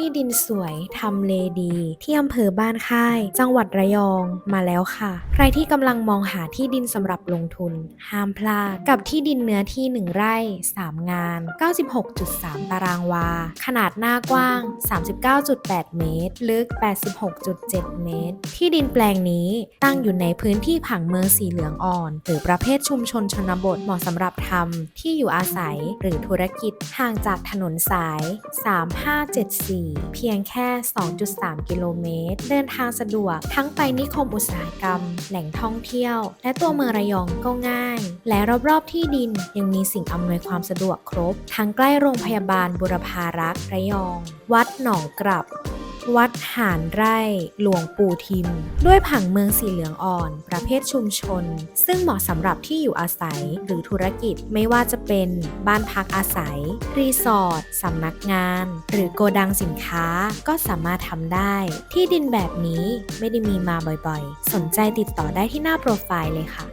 ที่ดินสวยทำเลดี ที่อำเภอบ้านค่าย จังหวัดระยองมาแล้วค่ะ ใครที่กำลังมองหาที่ดินสำหรับลงทุน ห้ามพลาด กับที่ดินเนื้อที่ 1 ไร่ 3 งาน 96.3 ตารางวา ขนาดหน้ากว้าง 39.8 เมตร ลึก 86.7 เมตร ที่ดินแปลงนี้ตั้งอยู่ในพื้นที่ผังเมืองสีเหลืองอ่อน หรือประเภทชุมชนชนบทเหมาะสำหรับทำที่อยู่อาศัยหรือธุรกิจห่างจากถนนสาย 3574เพียงแค่ 2.3 กิโลเมตร เดินทางสะดวกทั้งไปนิคมอุตสาหกรรม แหล่งท่องเที่ยว และตัวเมืองระยองก็ง่าย และรอบๆที่ดินยังมีสิ่งอำนวยความสะดวกครบ ทั้งใกล้โรงพยาบาลบุรพารักษ์ระยอง วัดหนองกลับ วัดหานไร่หลวงปู่ทิม ด้วยผังเมืองสีเหลืองอ่อน ประเภทชุมชน ซึ่งเหมาะสำหรับที่อยู่อาศัยหรือธุรกิจไม่ว่าจะเป็นบ้านพักอาศัย รีสอร์ทสำนักงาน หรือโกดังสินค้าก็สามารถทำได้ ที่ดินแบบนี้ไม่ได้มีมาบ่อยๆ สนใจติดต่อได้ที่หน้าโปรไฟล์เลยค่ะ